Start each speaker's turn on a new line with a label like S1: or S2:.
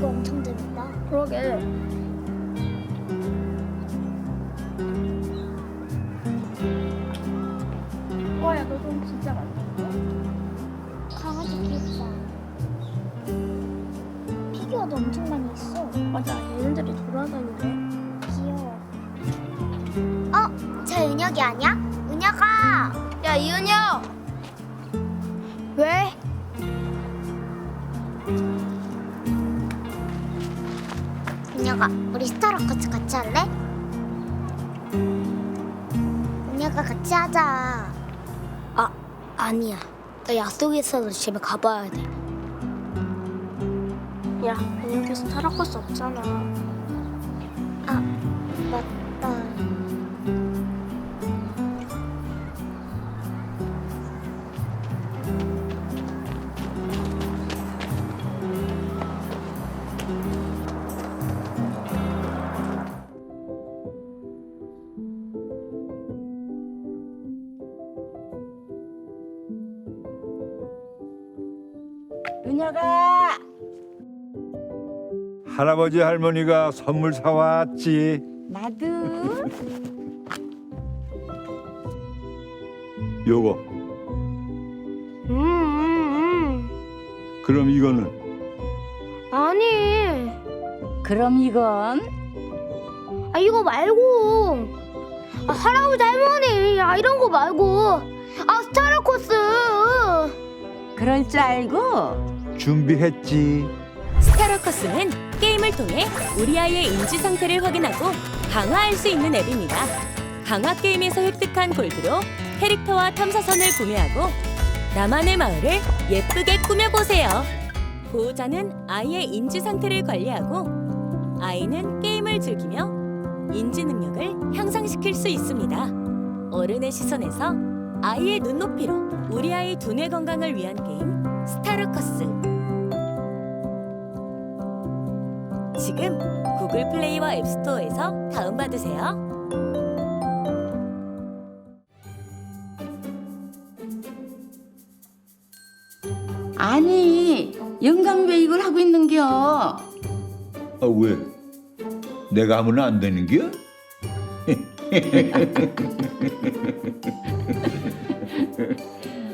S1: 돼. 와야 너돈 진짜 많다.
S2: 강아지 귀엽다. 피규어도 엄청 많이 있어.
S1: 맞아 얘네들이 돌아다니네.
S2: 귀여워. 어? 저 은혁이 아니야? 은혁아, 우리 스타로커츠 같이 할래? 은혁아 같이 하자.
S1: 아 아니야. 나 약속 있어서 집에 가봐야 돼. 야 은혁에서 타락할 수 없잖아.
S2: 아, 맞다.
S3: 은혁아
S4: 할아버지 할머니가 선물 사왔지.
S3: 나도
S4: 요거.
S1: 음, 음,
S4: 그럼 이거는
S1: 음. 아니.
S3: 그럼 이건
S1: 아 이거 말고. 아 할아버지 할머니. 아 이런 거 말고. 아 스타라코스.
S3: 그럴 줄 알고
S4: 준비했지.
S5: 스타러커스는 게임을 통해 우리 아이의 인지 상태를 확인하고 강화할 수 있는 앱입니다. 강화 게임에서 획득한 골드로 캐릭터와 탐사선을 구매하고 나만의 마을을 예쁘게 꾸며보세요. 보호자는 아이의 인지 상태를 관리하고 아이는 게임을 즐기며 인지 능력을 향상시킬 수 있습니다. 어른의 시선에서 아이의 눈높이로 우리 아이 두뇌 건강을 위한 게임 스타러커스. 지금 구글 플레이와 앱스토어에서 다운받으세요.
S3: 아니 영감 왜 이걸 하고 있는겨
S4: 아 왜? 내가 하면 안 되는 겨?